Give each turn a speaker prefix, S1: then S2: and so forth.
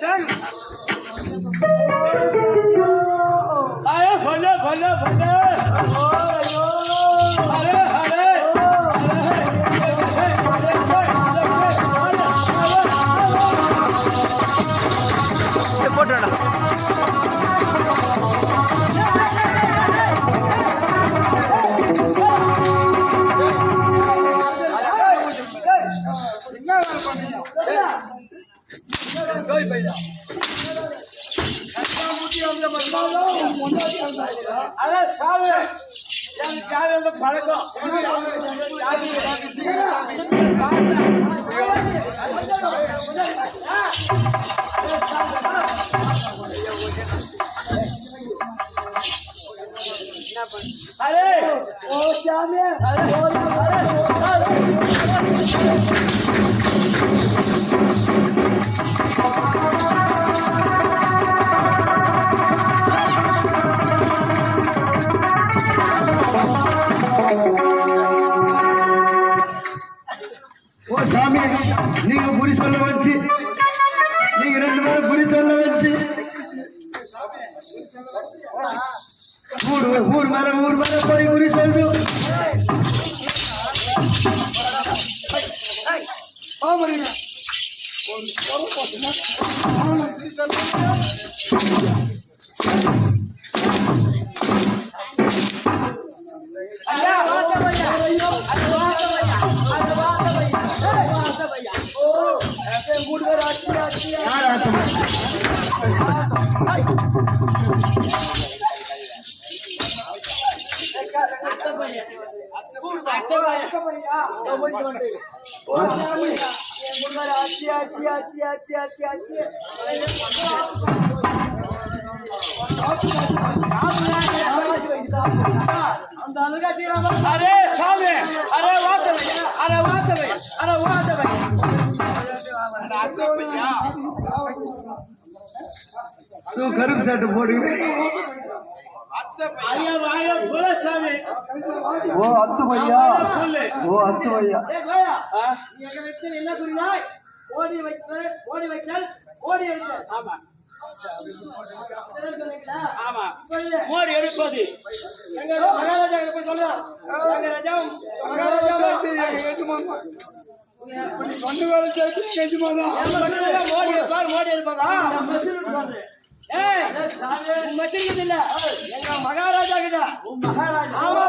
S1: சரி போய் போயிடா அதான் சாவு எனக்கு யாரும் பழக்கம் அரே
S2: ஓ அரே ஓ அரே ஊர் ஊர் மேல ஊர் மேல போய் குறி சொல்லு யார் ஆச்சு
S1: ஆச்சு ஆச்சு ஆச்சு ஆச்சு ஆச்சு அந்த அழுகா தீராம அரே சாமி அரே
S2: வாத்தவை அரே வாத்தவை அரே
S1: வாத்தவை கருப்பு சாட்டு போடுங்க
S2: ஓ அத்து பையா? ஓ அத்து பையா?
S3: என்ன கூறினாய் ஓடி வைத்தல் ஓடி வைத்தல் ஓடி எடுத்தல்
S1: ஆமா? ஆமா. மோடி எடுப்பது.
S3: எங்க மகாராஜா போய் சொல்றோம் எங்க ராஜா? மகாராஜா மோடி எடுப்பார் மோடி எடுப்பாரா ஏய் உன் கிட்ட இல்ல. எங்க மகாராஜா கிட்ட. ஆமா.